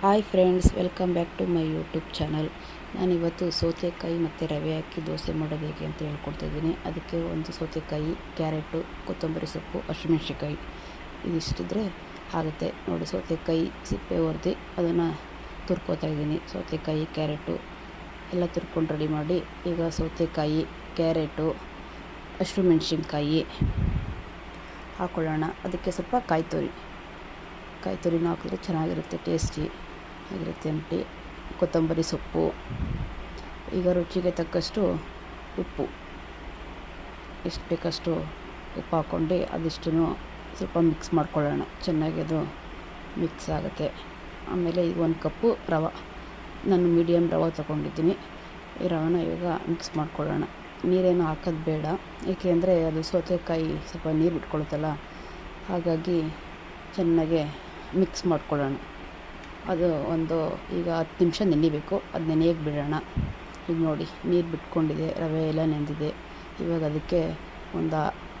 Hi friends, welcome back to my YouTube channel. ನಾನಿವತ್ತು ಸೌತೆಕಾಯಿ ಮತ್ತು ರವೆ ಹಾಕಿ ದೋಸೆ ಮಾಡೋದು ಹೇಗೆ ಅಂತ ಹೇಳ್ಕೊಡ್ತಾ ಇದ್ದೀನಿ. ಅದಕ್ಕೆ ಒಂದು ಸೌತೆಕಾಯಿ, ಕ್ಯಾರೆಟು, ಕೊತ್ತಂಬರಿ ಸೊಪ್ಪು ಹಸಿಮೆಣ್ಸಿಕಾಯಿ ಇದಿಷ್ಟಿದ್ರೆ ಆಗುತ್ತೆ. ನೋಡಿ, ಸೌತೆಕಾಯಿ ಸಿಪ್ಪೆ ಒರೆದು ಅದನ್ನು ತುರ್ಕೋತಾ ಇದ್ದೀನಿ. ಸೌತೆಕಾಯಿ, ಕ್ಯಾರೆಟು ಎಲ್ಲ ತುರ್ಕೊಂಡು ರೆಡಿ ಮಾಡಿ, ಈಗ ಸೌತೆಕಾಯಿ, ಕ್ಯಾರೆಟು, ಹಸಿಮೆಣ್ಸಿನ್ಕಾಯಿ ಹಾಕ್ಕೊಳ್ಳೋಣ ಅದಕ್ಕೆ ಸ್ವಲ್ಪ ಕಾಯಿ ತುರಿ ಕಾಯಿ ತುರಿನ ಹಾಕಿದ್ರೆ ಚೆನ್ನಾಗಿರುತ್ತೆ, ಟೇಸ್ಟಿ. ಆಗಿರುತ್ತೆ ಅಂಟಿ ಕೊತ್ತಂಬರಿ ಸೊಪ್ಪು, ಈಗ ರುಚಿಗೆ ತಕ್ಕಷ್ಟು ಉಪ್ಪು. ಎಷ್ಟು ಬೇಕಷ್ಟು ಉಪ್ಪು ಹಾಕ್ಕೊಂಡು ಅದಿಷ್ಟು ಸ್ವಲ್ಪ ಮಿಕ್ಸ್ ಮಾಡ್ಕೊಳ್ಳೋಣ. ಚೆನ್ನಾಗಿ ಅದು ಮಿಕ್ಸ್ ಆಗುತ್ತೆ. ಆಮೇಲೆ ಈಗ ಒಂದು ಕಪ್ಪು ರವೆ. ನಾನು ಮೀಡಿಯಮ್ ರವೆ ತೊಗೊಂಡಿದ್ದೀನಿ. ಈ ರವೆನ ಇವಾಗ ಮಿಕ್ಸ್ ಮಾಡ್ಕೊಳ್ಳೋಣ. ನೀರೇನು ಹಾಕೋದು ಬೇಡ. ಏಕೆಂದರೆ ಅದು ಸೌತೆಕಾಯಿ ಸ್ವಲ್ಪ ನೀರು ಬಿಟ್ಕೊಳುತ್ತಲ್ಲ ಹಾಗಾಗಿ ಚೆನ್ನಾಗೆ ಮಿಕ್ಸ್ ಮಾಡ್ಕೊಳ್ಳೋಣ. ಅದು ಒಂದು ಈಗ ಹತ್ತು ನಿಮಿಷ ನೆನಿಬೇಕು, ಅದು ನೆನೆಯಕ್ಕೆ ಬಿಡೋಣ. ಈಗ ನೋಡಿ, ನೀರು ಬಿಟ್ಕೊಂಡಿದೆ, ರವೆ ಎಲ್ಲ ನೆಂದಿದೆ. ಇವಾಗ ಅದಕ್ಕೆ ಒಂದು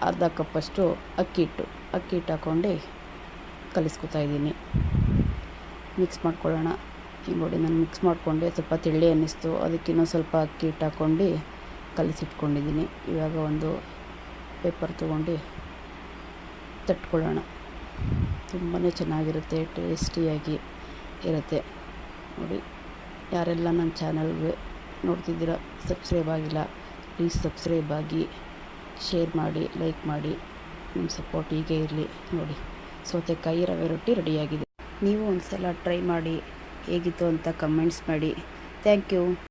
ಅರ್ಧ ಕಪ್ಪಷ್ಟು ಅಕ್ಕಿ ಹಿಟ್ಟು. ಅಕ್ಕಿ ಹಿಟ್ಟು ಹಾಕ್ಕೊಂಡು ಕಲಿಸ್ಕೊತಾ ಇದ್ದೀನಿ. ಮಿಕ್ಸ್ ಮಾಡ್ಕೊಳ್ಳೋಣ. ಈಗ ನೋಡಿ, ನಾನು ಮಿಕ್ಸ್ ಮಾಡಿಕೊಂಡೆ, ಸ್ವಲ್ಪ ತಿಳ್ಳಿ ಅನ್ನಿಸ್ತು. ಅದಕ್ಕೆ ಇನ್ನೊಂದು ಸ್ವಲ್ಪ ಅಕ್ಕಿ ಹಿಟ್ಟು ಹಾಕ್ಕೊಂಡು ಕಲಿಸಿಟ್ಕೊಂಡಿದ್ದೀನಿ. ಇವಾಗ ಒಂದು ಪೇಪರ್ ತೊಗೊಂಡು ತಟ್ಕೊಳ್ಳೋಣ. ತುಂಬಾ ಚೆನ್ನಾಗಿರುತ್ತೆ ಟೇಸ್ಟಿಯಾಗಿ ಇರುತ್ತೆ. ನೋಡಿ, ಯಾರೆಲ್ಲ ನನ್ನ ಚಾನಲ್ಗೆ ನೋಡ್ತಿದ್ದೀರ ಸಬ್ಸ್ಕ್ರೈಬ್ ಆಗಿಲ್ಲ ಪ್ಲೀಸ್ ಸಬ್ಸ್ಕ್ರೈಬ್ ಆಗಿ ಶೇರ್ ಮಾಡಿ ಲೈಕ್ ಮಾಡಿ, ನಿಮ್ಮ ಸಪೋರ್ಟ್ ಹೀಗೆ ಇರಲಿ. ನೋಡಿ, ಸೌತೆಕಾಯಿ ರವೆ ರೊಟ್ಟಿ ರೆಡಿಯಾಗಿದೆ ನೀವು ಒಂದು ಸಲ ಟ್ರೈ ಮಾಡಿ, ಹೇಗಿತ್ತು ಅಂತ ಕಮೆಂಟ್ಸ್ ಮಾಡಿ. Thank you